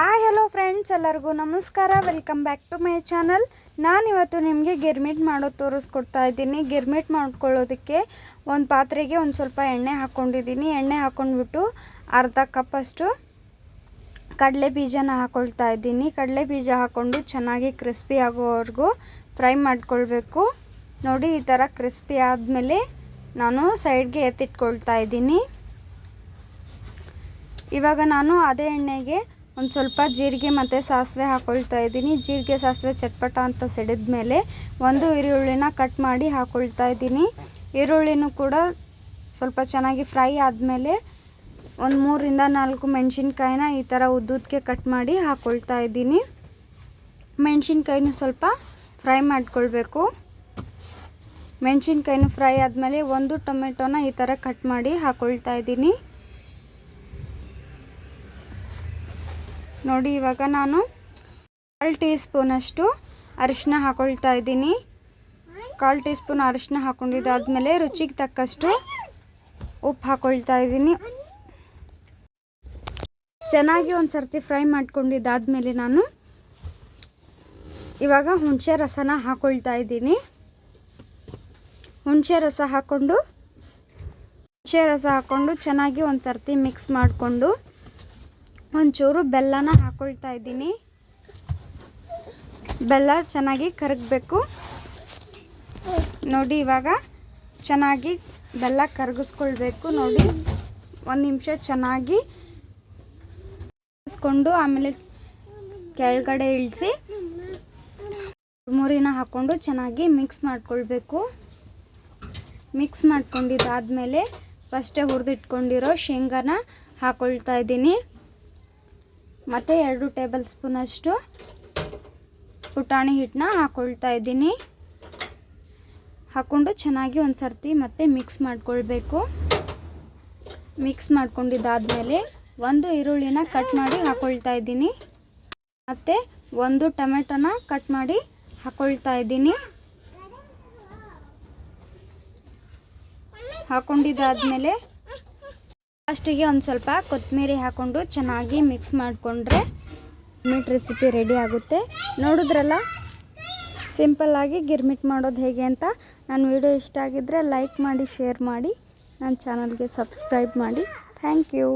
Hi hello friends ಎಲ್ಲರಿಗೂ ನಮಸ್ಕಾರ. Welcome back to my channel ನಾನಿವತ್ತು ನಿಮಗೆ ಗಿರ್ಮಿಟ್ ಮಾಡೋದು ತೋರಿಸ್ಕೊಡ್ತಾ ಇದ್ದೀನಿ. ಗಿರ್ಮಿಟ್ ಮಾಡ್ಕೊಳ್ಳೋದಕ್ಕೆ ಒಂದು ಪಾತ್ರೆಗೆ ಒಂದು ಸ್ವಲ್ಪ ಎಣ್ಣೆ ಹಾಕ್ಕೊಂಡಿದ್ದೀನಿ. ಎಣ್ಣೆ ಹಾಕ್ಕೊಂಡ್ಬಿಟ್ಟು ಅರ್ಧ ಕಪ್ಪಷ್ಟು ಕಡಲೆ ಬೀಜನ ಹಾಕ್ಕೊಳ್ತಾ ಇದ್ದೀನಿ. ಕಡಲೆ ಬೀಜ ಹಾಕ್ಕೊಂಡು ಚೆನ್ನಾಗಿ ಕ್ರಿಸ್ಪಿ ಆಗೋವರೆಗೂ ಫ್ರೈ ಮಾಡ್ಕೊಳ್ಬೇಕು. ನೋಡಿ, ಈ ಥರ ಕ್ರಿಸ್ಪಿ ಆದಮೇಲೆ ನಾನು ಸೈಡ್ಗೆ ಎತ್ತಿಟ್ಕೊಳ್ತಾ ಇದ್ದೀನಿ. ಇವಾಗ ನಾನು ಅದೇ ಎಣ್ಣೆಗೆ ಒಂದು ಸ್ವಲ್ಪ ಜೀರಿಗೆ ಮತ್ತು ಸಾಸಿವೆ ಹಾಕ್ಕೊಳ್ತಾ ಇದ್ದೀನಿ. ಜೀರಿಗೆ, ಸಾಸಿವೆ ಚಟ್ಪಟ ಅಂತ ಸಿಡಿದ ಮೇಲೆ ಒಂದು ಈರುಳ್ಳಿನ ಕಟ್ ಮಾಡಿ ಹಾಕ್ಕೊಳ್ತಾ ಇದ್ದೀನಿ. ಈರುಳ್ಳಿನೂ ಕೂಡ ಸ್ವಲ್ಪ ಚೆನ್ನಾಗಿ ಫ್ರೈ ಆದಮೇಲೆ ಒಂದು ಮೂರಿಂದ ನಾಲ್ಕು ಮೆಣಸಿನ್ಕಾಯಿನ ಈ ಥರ ಉದ್ದುದಕ್ಕೆ ಕಟ್ ಮಾಡಿ ಹಾಕ್ಕೊಳ್ತಾ ಇದ್ದೀನಿ. ಮೆಣಸಿನ್ಕಾಯಿನೂ ಸ್ವಲ್ಪ ಫ್ರೈ ಮಾಡಿಕೊಳ್ಬೇಕು. ಮೆಣಸಿನ್ಕಾಯಿನೂ ಫ್ರೈ ಆದಮೇಲೆ ಒಂದು ಟೊಮೆಟೊನ ಈ ಥರ ಕಟ್ ಮಾಡಿ ಹಾಕ್ಕೊಳ್ತಾ ಇದ್ದೀನಿ. ನೋಡಿ, ಇವಾಗ ನಾನು ಕಾಲು ಟೀ ಸ್ಪೂನಷ್ಟು ಅರಿಶಿನ ಹಾಕೊಳ್ತಾ ಇದ್ದೀನಿ. ಕಾಲು ಟೀ ಸ್ಪೂನ್ ಅರಿಶಿನ ಹಾಕ್ಕೊಂಡಿದ್ದಾದಮೇಲೆ ರುಚಿಗೆ ತಕ್ಕಷ್ಟು ಉಪ್ಪು ಹಾಕೊಳ್ತಾ ಇದ್ದೀನಿ. ಚೆನ್ನಾಗಿ ಒಂದು ಸರ್ತಿ ಫ್ರೈ ಮಾಡ್ಕೊಂಡಿದ್ದಾದಮೇಲೆ ನಾನು ಇವಾಗ ಹುಣಸೆ ರಸನ ಹಾಕೊಳ್ತಾ ಇದ್ದೀನಿ. ಹುಣಸೆ ರಸ ಹಾಕ್ಕೊಂಡು ಹುಣಸೆ ರಸ ಹಾಕ್ಕೊಂಡು ಚೆನ್ನಾಗಿ ಒಂದು ಸರ್ತಿ ಮಿಕ್ಸ್ ಮಾಡಿಕೊಂಡು ಒಂಚೂರು ಬೆಲ್ಲನ ಹಾಕ್ಕೊಳ್ತಾ ಇದ್ದೀನಿ. ಬೆಲ್ಲ ಚೆನ್ನಾಗಿ ಕರಗಬೇಕು. ನೋಡಿ, ಇವಾಗ ಚೆನ್ನಾಗಿ ಬೆಲ್ಲ ಕರಗಿಸ್ಕೊಳ್ಬೇಕು. ನೋಡಿ, ಒಂದು ನಿಮಿಷ ಚೆನ್ನಾಗಿ ಕರಗಿಸ್ಕೊಂಡು ಆಮೇಲೆ ಕೆಳಗಡೆ ಇಳಿಸಿ ಮುರಿನ ಹಾಕ್ಕೊಂಡು ಚೆನ್ನಾಗಿ ಮಿಕ್ಸ್ ಮಾಡ್ಕೊಳ್ಬೇಕು. ಮಿಕ್ಸ್ ಮಾಡ್ಕೊಂಡಿದ್ದಾದಮೇಲೆ ಫಸ್ಟೇ ಹುರಿದಿಟ್ಕೊಂಡಿರೋ ಶೇಂಗಾನ ಹಾಕ್ಕೊಳ್ತಾ ಇದ್ದೀನಿ. ಮತ್ತು ಎರಡು ಟೇಬಲ್ ಸ್ಪೂನಷ್ಟು ಪುಟಾಣಿ ಹಿಟ್ಟನ್ನ ಹಾಕ್ಕೊಳ್ತಾ ಇದ್ದೀನಿ. ಹಾಕ್ಕೊಂಡು ಚೆನ್ನಾಗಿ ಒಂದು ಸರ್ತಿ ಮತ್ತೆ ಮಿಕ್ಸ್ ಮಾಡ್ಕೊಳ್ಬೇಕು. ಮಿಕ್ಸ್ ಮಾಡ್ಕೊಂಡಿದ್ದಾದಮೇಲೆ ಒಂದು ಈರುಳ್ಳಿನ ಕಟ್ ಮಾಡಿ ಹಾಕ್ಕೊಳ್ತಾ ಇದ್ದೀನಿ. ಮತ್ತು ಒಂದು ಟೊಮೆಟೊನ ಕಟ್ ಮಾಡಿ ಹಾಕ್ಕೊಳ್ತಾ ಇದ್ದೀನಿ. ಹಾಕ್ಕೊಂಡಿದ್ದಾದಮೇಲೆ ಲಾಸ್ಟಿಗೆ ಒಂದು ಸ್ವಲ್ಪ ಕೊತ್ತಂಬರಿ ಹಾಕ್ಕೊಂಡು ಚೆನ್ನಾಗಿ ಮಿಕ್ಸ್ ಮಾಡಿಕೊಂಡ್ರೆ ಗಿರ್ಮಿಟ್ ರೆಸಿಪಿ ರೆಡಿ ಆಗುತ್ತೆ. ನೋಡಿದ್ರಲ್ಲ? ಸಿಂಪಲ್ಲಾಗಿ ಗಿರ್ಮಿಟ್ ಮಾಡೋದು ಹೇಗೆ ಅಂತ. ನನ್ನ ವಿಡಿಯೋ ಇಷ್ಟ ಆಗಿದ್ದರೆ ಲೈಕ್ ಮಾಡಿ ಶೇರ್ ಮಾಡಿ. ನನ್ನ ಚಾನಲ್ಗೆ ಸಬ್ಸ್ಕ್ರೈಬ್ ಮಾಡಿ. Thank you